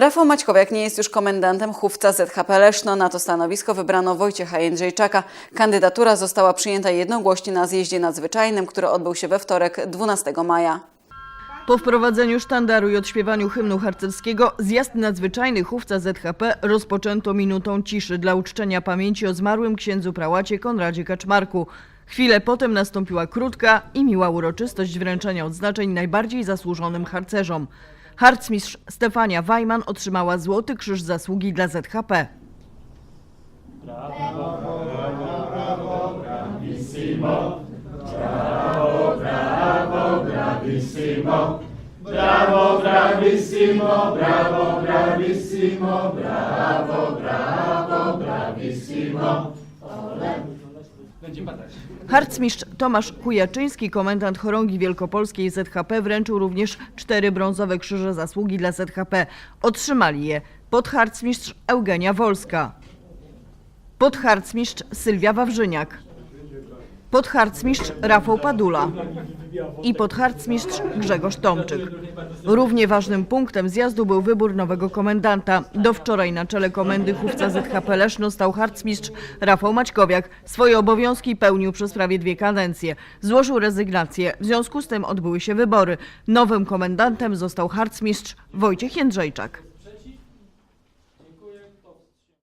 Rafał Maćkowiak nie jest już komendantem chówca ZHP Leszno. Na to stanowisko wybrano Wojciecha Jędrzejczaka. Kandydatura została przyjęta jednogłośnie na zjeździe nadzwyczajnym, który odbył się we wtorek 12 maja. Po wprowadzeniu sztandaru i odśpiewaniu hymnu harcerskiego zjazd nadzwyczajny chówca ZHP rozpoczęto minutą ciszy dla uczczenia pamięci o zmarłym księdzu prałacie Konradzie Kaczmarku. Chwilę potem nastąpiła krótka i miła uroczystość wręczenia odznaczeń najbardziej zasłużonym harcerzom. Harcmistrz Stefania Wajman otrzymała Złoty Krzyż Zasługi dla ZHP. Harcmistrz Tomasz Kujaczyński, komendant chorągi wielkopolskiej ZHP, wręczył również cztery brązowe krzyże zasługi dla ZHP. Otrzymali je podharcmistrz Eugenia Wolska, podharcmistrz Sylwia Wawrzyniak, podharcmistrz Rafał Padula i podharcmistrz Grzegorz Tomczyk. Równie ważnym punktem zjazdu był wybór nowego komendanta. Do wczoraj na czele komendy chówca ZHP Leszno stał harcmistrz Rafał Maćkowiak. Swoje obowiązki pełnił przez prawie dwie kadencje. Złożył rezygnację. W związku z tym odbyły się wybory. Nowym komendantem został harcmistrz Wojciech Jędrzejczak.